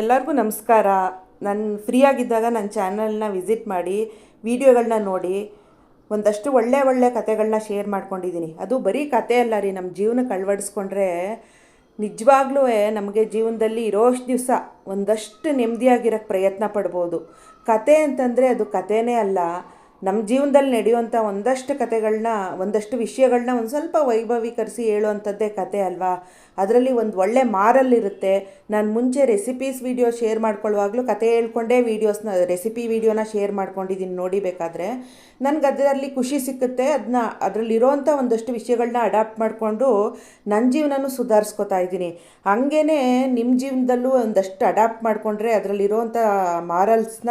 ಎಲ್ಲರಿಗೂ ನಮಸ್ಕಾರ. ನಾನು ಫ್ರೀಯಾಗಿದ್ದಾಗ ನನ್ನ ಚಾನಲ್ನ ವಿಸಿಟ್ ಮಾಡಿ ವಿಡಿಯೋಗಳನ್ನ ನೋಡಿ, ಒಂದಷ್ಟು ಒಳ್ಳೆ ಒಳ್ಳೆ ಕತೆಗಳನ್ನ ಶೇರ್ ಮಾಡ್ಕೊಂಡಿದ್ದೀನಿ. ಅದು ಬರೀ ಕತೆ ಅಲ್ಲ ರೀ ನಮ್ಮ ಜೀವನಕ್ಕೆ ಅಳವಡಿಸ್ಕೊಂಡ್ರೆ ನಿಜವಾಗ್ಲೂ ನಮಗೆ ಜೀವನದಲ್ಲಿ ಇರೋಷ್ಟು ದಿವಸ ಒಂದಷ್ಟು ನೆಮ್ಮದಿಯಾಗಿರೋಕ್ಕೆ ಪ್ರಯತ್ನ ಪಡ್ಬೋದು. ಕತೆ ಅಂತಂದರೆ ಅದು ಕತೆನೇ ಅಲ್ಲ ನಮ್ಮ ಜೀವನದಲ್ಲಿ ನಡೆಯುವಂಥ ಒಂದಷ್ಟು ಕತೆಗಳನ್ನ ಒಂದಷ್ಟು ವಿಷಯಗಳನ್ನ ಒಂದು ಸ್ವಲ್ಪ ವೈಭವೀಕರಿಸಿ ಹೇಳುವಂಥದ್ದೇ ಕತೆ ಅಲ್ವಾ? ಅದರಲ್ಲಿ ಒಂದು ಒಳ್ಳೆ ಮಾರಲ್ಲಿರುತ್ತೆ. ನಾನು ಮುಂಚೆ ರೆಸಿಪೀಸ್ ವೀಡಿಯೋ ಶೇರ್ ಮಾಡ್ಕೊಳ್ಳುವಾಗಲೂ ಕತೆ ಹೇಳ್ಕೊಂಡೇ ವೀಡಿಯೋಸ್ನ ರೆಸಿಪಿ ವಿಡಿಯೋನ ಶೇರ್ ಮಾಡ್ಕೊಂಡಿದ್ದೀನಿ ನೋಡಿ ಬೇಕಾದರೆ. ನನಗೆ ಅದರಲ್ಲಿ ಖುಷಿ ಸಿಕ್ಕುತ್ತೆ. ಅದನ್ನ ಅದರಲ್ಲಿರೋವಂಥ ಒಂದಷ್ಟು ವಿಷಯಗಳನ್ನ ಅಡಾಪ್ಟ್ ಮಾಡಿಕೊಂಡು ನನ್ನ ಜೀವನನೂ ಸುಧಾರಿಸ್ಕೊತಾ ಇದ್ದೀನಿ. ಹಾಗೇ ನಿಮ್ಮ ಜೀವನದಲ್ಲೂ ಒಂದಷ್ಟು ಅಡಾಪ್ಟ್ ಮಾಡಿಕೊಂಡ್ರೆ ಅದರಲ್ಲಿರೋವಂಥ ಮಾರಲ್ಸ್ನ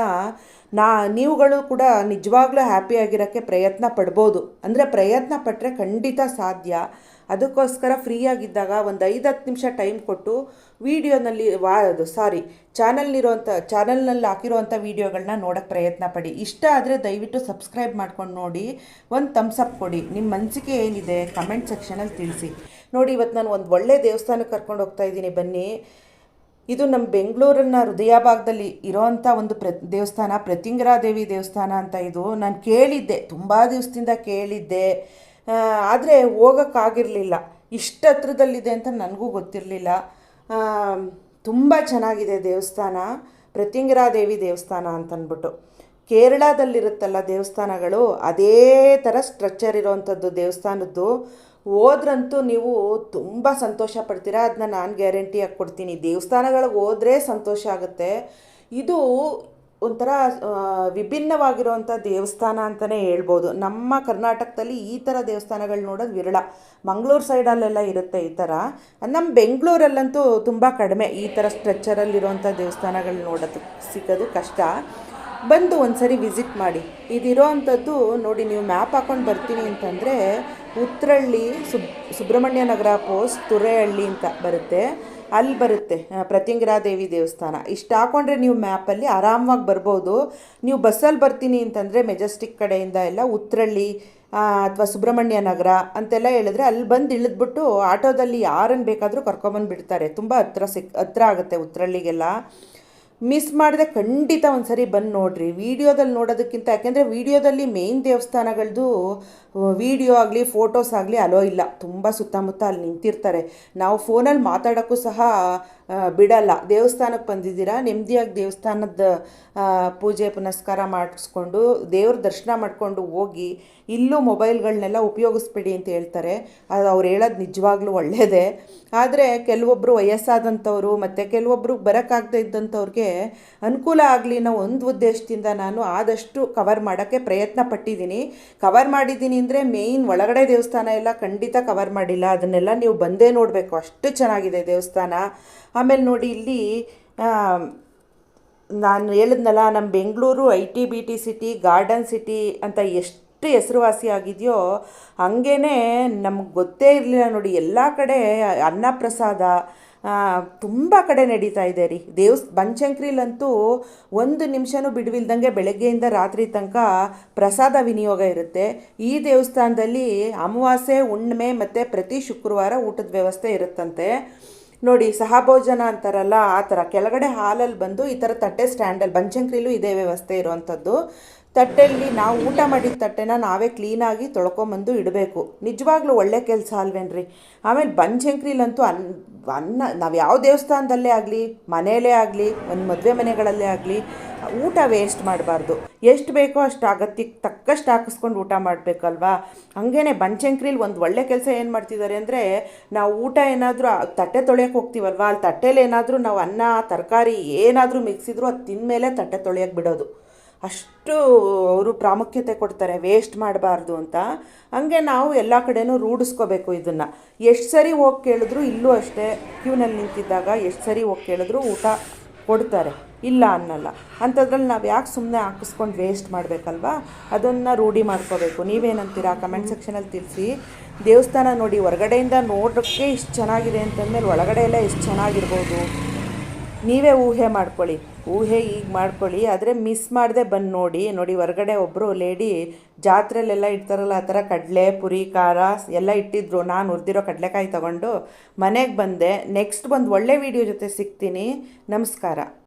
ನಾ, ನೀವುಗಳು ಕೂಡ ನಿಜವಾಗ್ಲೂ ಹ್ಯಾಪಿಯಾಗಿರೋಕ್ಕೆ ಪ್ರಯತ್ನ ಪಡ್ಬೋದು. ಅಂದರೆ ಪ್ರಯತ್ನ ಪಟ್ಟರೆ ಖಂಡಿತ ಸಾಧ್ಯ. ಅದಕ್ಕೋಸ್ಕರ ಫ್ರೀಯಾಗಿದ್ದಾಗ ಒಂದು ಐದು ಹತ್ತು ನಿಮಿಷ ಟೈಮ್ ಕೊಟ್ಟು ವೀಡಿಯೋನಲ್ಲಿ ವಾ, ಅದು ಸಾರಿ ಚಾನಲ್ನಿರೋಂಥ ಚಾನಲ್ನಲ್ಲಿ ಹಾಕಿರುವಂಥ ವೀಡಿಯೋಗಳನ್ನ ನೋಡೋಕ್ಕೆ ಪ್ರಯತ್ನ ಪಡಿ. ಇಷ್ಟ ಆದರೆ ದಯವಿಟ್ಟು ಸಬ್ಸ್ಕ್ರೈಬ್ ಮಾಡ್ಕೊಂಡು ನೋಡಿ. ಒಂದು ಥಮ್ಸಪ್ ಕೊಡಿ. ನಿಮ್ಮ ಮನಸ್ಸಿಗೆ ಏನಿದೆ ಕಮೆಂಟ್ ಸೆಕ್ಷನಲ್ಲಿ ತಿಳಿಸಿ. ನೋಡಿ ಇವತ್ತು ನಾನು ಒಂದು ಒಳ್ಳೆ ದೇವಸ್ಥಾನಕ್ಕೆ ಕರ್ಕೊಂಡು ಹೋಗ್ತಾ ಇದ್ದೀನಿ. ಬನ್ನಿ. ಇದು ನಮ್ಮ ಬೆಂಗಳೂರನ್ನ ಹೃದಯ ಭಾಗದಲ್ಲಿ ಇರೋವಂಥ ಒಂದು ಪ್ರ, ದೇವಸ್ಥಾನ, ಪ್ರತಿಂಗರಾದೇವಿ ದೇವಸ್ಥಾನ ಅಂತ ಇದು. ನಾನು ಕೇಳಿದ್ದೆ, ತುಂಬ ದಿವಸದಿಂದ ಕೇಳಿದ್ದೆ. ಆದರೆ ಹೋಗೋಕ್ಕಾಗಿರಲಿಲ್ಲ. ಇಷ್ಟು ಹತ್ರದಲ್ಲಿದೆ ಅಂತ ನನಗೂ ಗೊತ್ತಿರಲಿಲ್ಲ. ತುಂಬ ಚೆನ್ನಾಗಿದೆ ದೇವಸ್ಥಾನ, ಪ್ರತಿಂಗರಾದೇವಿ ದೇವಸ್ಥಾನ ಅಂತನ್ಬಿಟ್ಟು. ಕೇರಳದಲ್ಲಿರುತ್ತಲ್ಲ ದೇವಸ್ಥಾನಗಳು, ಅದೇ ಥರ ಸ್ಟ್ರಕ್ಚರ್ ಇರೋವಂಥದ್ದು ದೇವಸ್ಥಾನದ್ದು. ಹೋದ್ರಂತೂ ನೀವು ತುಂಬ ಸಂತೋಷ ಪಡ್ತೀರಾ? ಅದನ್ನ ನಾನು ಗ್ಯಾರಂಟಿಯಾಗಿ ಕೊಡ್ತೀನಿ. ದೇವಸ್ಥಾನಗಳಿಗೆ ಹೋದರೆ ಸಂತೋಷ ಆಗುತ್ತೆ. ಇದು ಒಂಥರ ವಿಭಿನ್ನವಾಗಿರುವಂಥ ದೇವಸ್ಥಾನ ಅಂತಲೇ ಹೇಳ್ಬೋದು. ನಮ್ಮ ಕರ್ನಾಟಕದಲ್ಲಿ ಈ ಥರ ದೇವಸ್ಥಾನಗಳು ನೋಡೋದು ವಿರಳ. ಮಂಗಳೂರು ಸೈಡಲ್ಲೆಲ್ಲ ಇರುತ್ತೆ ಈ ಥರ ನಮ್ಮ ಬೆಂಗಳೂರಲ್ಲಂತೂ ತುಂಬ ಕಡಿಮೆ ಈ ಥರ ಸ್ಟ್ರೆಚ್ಚರಲ್ಲಿರುವಂಥ ದೇವಸ್ಥಾನಗಳು ನೋಡೋದು ಸಿಗೋದು ಕಷ್ಟ. ಬಂದು ಒಂದು ಸರಿ ವಿಸಿಟ್ ಮಾಡಿ. ಇದಿರೋ ಅಂಥದ್ದು ನೋಡಿ, ನೀವು ಮ್ಯಾಪ್ ಹಾಕ್ಕೊಂಡು ಬರ್ತೀನಿ ಅಂತಂದರೆ ಉತ್ರಳ್ಳಿ ಸುಬ್, ಸುಬ್ರಹ್ಮಣ್ಯ ನಗರ ಪೋಸ್ಟ್ ತುರೆಹಳ್ಳಿ ಅಂತ ಬರುತ್ತೆ. ಅಲ್ಲಿ ಬರುತ್ತೆ ಪ್ರತಿಂಗರಾದೇವಿ ದೇವಸ್ಥಾನ. ಇಷ್ಟು ಹಾಕೊಂಡ್ರೆ ನೀವು ಮ್ಯಾಪಲ್ಲಿ ಆರಾಮವಾಗಿ ಬರ್ಬೋದು. ನೀವು ಬಸ್ಸಲ್ಲಿ ಬರ್ತೀನಿ ಅಂತಂದರೆ ಮೆಜೆಸ್ಟಿಕ್ ಕಡೆಯಿಂದ ಎಲ್ಲ ಉತ್ರಳ್ಳಿ ಅಥವಾ ಸುಬ್ರಹ್ಮಣ್ಯ ನಗರ ಅಂತೆಲ್ಲ ಹೇಳಿದ್ರೆ ಅಲ್ಲಿ ಬಂದು ಇಳಿದ್ಬಿಟ್ಟು ಆಟೋದಲ್ಲಿ ಯಾರನ್ನು ಬೇಕಾದರೂ ಕರ್ಕೊಂಬಂದುಬಿಡ್ತಾರೆ ತುಂಬ ಹತ್ರ ಸಿಕ್, ಹತ್ರ ಆಗುತ್ತೆ ಉತ್ರಳ್ಳಿಗೆಲ್ಲ. ಮಿಸ್ ಮಾಡಿದೆ ಖಂಡಿತ ಒಂದು ಸರಿ ಬಂದು ನೋಡಿರಿ. ವೀಡಿಯೋದಲ್ಲಿ ನೋಡೋದಕ್ಕಿಂತ, ಯಾಕೆಂದರೆ ವೀಡಿಯೋದಲ್ಲಿ ಮೇಯ್ನ್ ದೇವಸ್ಥಾನಗಳದ್ದು ವೀಡಿಯೋ ಆಗಲಿ, ಫೋಟೋಸ್ ಆಗಲಿ ಅಲೋ ಇಲ್ಲ. ತುಂಬ ಸುತ್ತಮುತ್ತ ಅಲ್ಲಿ ನಿಂತಿರ್ತಾರೆ. ನಾವು ಫೋನಲ್ಲಿ ಮಾತಾಡೋಕ್ಕೂ ಸಹ ಬಿಡಲ್ಲ. ದೇವಸ್ಥಾನಕ್ಕೆ ಬಂದಿದ್ದೀರಾ? ನೆಮ್ಮದಿಯಾಗಿ ದೇವಸ್ಥಾನದ ಪೂಜೆ ಪುನಸ್ಕಾರ ಮಾಡಿಸ್ಕೊಂಡು, ದೇವ್ರ ದರ್ಶನ ಮಾಡಿಕೊಂಡು ಹೋಗಿ, ಇಲ್ಲೂ ಮೊಬೈಲ್ಗಳನ್ನೆಲ್ಲ ಉಪಯೋಗಿಸ್ಬೇಡಿ ಅಂತ ಹೇಳ್ತಾರೆ. ಅದು ಅವ್ರು ಹೇಳೋದು ನಿಜವಾಗ್ಲೂ ಒಳ್ಳೆಯದೇ ಆದರೆ ಕೆಲವೊಬ್ಬರು ವಯಸ್ಸಾದಂಥವ್ರು ಮತ್ತು ಕೆಲವೊಬ್ಬರು ಬರೋಕ್ಕಾಗದೇ ಇದ್ದಂಥವ್ರಿಗೆ ಅನುಕೂಲ ಆಗಲಿ ನಾವು ಒಂದು ಉದ್ದೇಶದಿಂದ ನಾನು ಆದಷ್ಟು ಕವರ್ ಮಾಡೋಕ್ಕೆ ಪ್ರಯತ್ನ ಪಟ್ಟಿದ್ದೀನಿ ಕವರ್ ಮಾಡಿದ್ದೀನಿ ಅಂದರೆ ಮೇಯ್ನ್ ಒಳಗಡೆ ದೇವಸ್ಥಾನ ಎಲ್ಲ ಖಂಡಿತ ಕವರ್ ಮಾಡಿಲ್ಲ. ಅದನ್ನೆಲ್ಲ ನೀವು ಬಂದೇ ನೋಡಬೇಕು. ಅಷ್ಟು ಚೆನ್ನಾಗಿದೆ ದೇವಸ್ಥಾನ. ಆಮೇಲೆ ನೋಡಿ ಇಲ್ಲಿ ನಾನು ಹೇಳಿದ್ನಲ್ಲ ನಮ್ಮ Bengaluru I T B T city garden city ಅಂತ ಎಷ್ಟು ಹೆಸರುವಾಸಿ ಆಗಿದೆಯೋ ಹಾಗೇ ನಮ್ಗೆ ಗೊತ್ತೇ ಇರಲಿಲ್ಲ ನೋಡಿ. ಎಲ್ಲ ಕಡೆ ಅನ್ನಪ್ರಸಾದ ತುಂಬ ಕಡೆ ನಡೀತಾ ಇದೆ ರೀ. ದೇವಸ್, ಬಂಚಂಕ್ರಿಲಂತೂ ಒಂದು ನಿಮಿಷನೂ ಬಿಡುವಿಲ್ದಂಗೆ ಬೆಳಗ್ಗೆಯಿಂದ ರಾತ್ರಿ ತನಕ ಪ್ರಸಾದ ವಿನಿಯೋಗ ಇರುತ್ತೆ. ಈ ದೇವಸ್ಥಾನದಲ್ಲಿ ಅಮಾವಾಸ್ಯೆ, ಹುಣ್ಣಿಮೆ ಮತ್ತು ಪ್ರತಿ ಶುಕ್ರವಾರ ಊಟದ ವ್ಯವಸ್ಥೆ ಇರುತ್ತಂತೆ. ನೋಡಿ, ಸಹಭೋಜನ ಅಂತಾರಲ್ಲ, ಆ ಥರ. ಕೆಳಗಡೆ ಹಾಲಲ್ಲಿ ಬಂದು ಈ ಥರ ತಟ್ಟೆ ಸ್ಟ್ಯಾಂಡಲ್ಲಿ ಬಂಚಂಕ್ರಿಲೂ ಇದೇ ವ್ಯವಸ್ಥೆ ಇರುವಂಥದ್ದು. ತಟ್ಟೆಯಲ್ಲಿ ನಾವು ಊಟ ಮಾಡಿದ ತಟ್ಟೆನ ನಾವೇ ಕ್ಲೀನಾಗಿ ತೊಳ್ಕೊಂಬಂದು ಇಡಬೇಕು. ನಿಜವಾಗ್ಲೂ ಒಳ್ಳೆ ಕೆಲಸ ಅಲ್ವೇನ್ರಿ? ಆಮೇಲೆ ಬಂಜಂಕ್ರಿಲಂತೂ ಅನ್, ಅನ್ನ, ನಾವು ಯಾವ ದೇವಸ್ಥಾನದಲ್ಲೇ ಆಗಲಿ, ಮನೆಯಲ್ಲೇ ಆಗಲಿ, ಒಂದು ಮದುವೆ ಮನೆಗಳಲ್ಲೇ ಆಗಲಿ, ಊಟ ವೇಸ್ಟ್ ಮಾಡಬಾರ್ದು. ಎಷ್ಟು ಬೇಕೋ ಅಷ್ಟು ಅಗತ್ಯಕ್ಕೆ ತಕ್ಕಷ್ಟು ಹಾಕಿಸ್ಕೊಂಡು ಊಟ ಮಾಡಬೇಕಲ್ವಾ? ಹಾಗೇ ಬಂಚಂಕ್ರಿಲಿ ಒಂದು ಒಳ್ಳೆ ಕೆಲಸ ಏನು ಮಾಡ್ತಿದ್ದಾರೆ ಅಂದರೆ, ನಾವು ಊಟ ಏನಾದರೂ ತಟ್ಟೆ ತೊಳೆಯೋಕೆ ಹೋಗ್ತೀವಲ್ವಾ? ಅಲ್ಲಿ ತಟ್ಟೆಲಿ ಏನಾದರೂ ನಾವು ಅನ್ನ, ತರಕಾರಿ ಏನಾದರೂ ಮಿಕ್ಸಿದ್ರು ಅದು ತಿಂದಮೇಲೆ ತಟ್ಟೆ ತೊಳೆಯೋಕೆ ಬಿಡೋದು. ಅಷ್ಟು ಅವರು ಪ್ರಾಮುಖ್ಯತೆ ಕೊಡ್ತಾರೆ, ವೇಸ್ಟ್ ಮಾಡಬಾರ್ದು ಅಂತ. ಹಂಗೆ ನಾವು ಎಲ್ಲ ಕಡೆನೂ ರೂಢಿಸ್ಕೋಬೇಕು ಇದನ್ನು. ಎಷ್ಟು ಸರಿ ಹೋಗಿ ಕೇಳಿದ್ರು ಇಲ್ಲೂ ಅಷ್ಟೇ ಕ್ಯೂನಲ್ಲಿ ನಿಂತಿದ್ದಾಗ ಎಷ್ಟು ಸರಿ ಹೋಗಿ ಕೇಳಿದ್ರು ಊಟ ಕೊಡ್ತಾರೆ. ಇಲ್ಲ ಅನ್ನಲ್ಲ. ಅಂಥದ್ರಲ್ಲಿ ನಾವು ಯಾಕೆ ಸುಮ್ಮನೆ ಹಾಕಿಸ್ಕೊಂಡು ವೇಸ್ಟ್ ಮಾಡಬೇಕಲ್ವಾ? ಅದನ್ನು ರೂಢಿ ಮಾಡ್ಕೋಬೇಕು. ನೀವೇನಂತೀರಾ? ಕಮೆಂಟ್ ಸೆಕ್ಷನಲ್ಲಿ ತಿಳಿಸಿ. ದೇವಸ್ಥಾನ ನೋಡಿ, ಹೊರಗಡೆಯಿಂದ ನೋಡೋಕ್ಕೆ ಇಷ್ಟು ಚೆನ್ನಾಗಿದೆ ಅಂತಂದಮೇಲೆ ಒಳಗಡೆ ಎಲ್ಲ ಎಷ್ಟು ಚೆನ್ನಾಗಿರ್ಬೋದು? ನೀವೇ ಊಹೆ ಮಾಡ್ಕೊಳ್ಳಿ. ಊಹೆ ಈಗ ಮಾಡ್ಕೊಳ್ಳಿ. ಆದರೆ ಮಿಸ್ ಮಾಡದೆ ಬಂದು ನೋಡಿ ನೋಡಿ ಹೊರಗಡೆ ಒಬ್ಬರು ಲೇಡಿ ಜಾತ್ರೆಲೆಲ್ಲ ಇಡ್ತಾರಲ್ಲ, ಆ ಥರ ಕಡಲೆ, ಪುರಿ, ಖಾರ ಎಲ್ಲ ಇಟ್ಟಿದ್ರು. ನಾನು ಹುರಿದಿರೋ ಕಡಲೆಕಾಯಿ ತಗೊಂಡು ಮನೆಗೆ ಬಂದೆ. ನೆಕ್ಸ್ಟ್ ಬಂದು ಒಳ್ಳೆ ವೀಡಿಯೋ ಜೊತೆ ಸಿಗ್ತೀನಿ. ನಮಸ್ಕಾರ.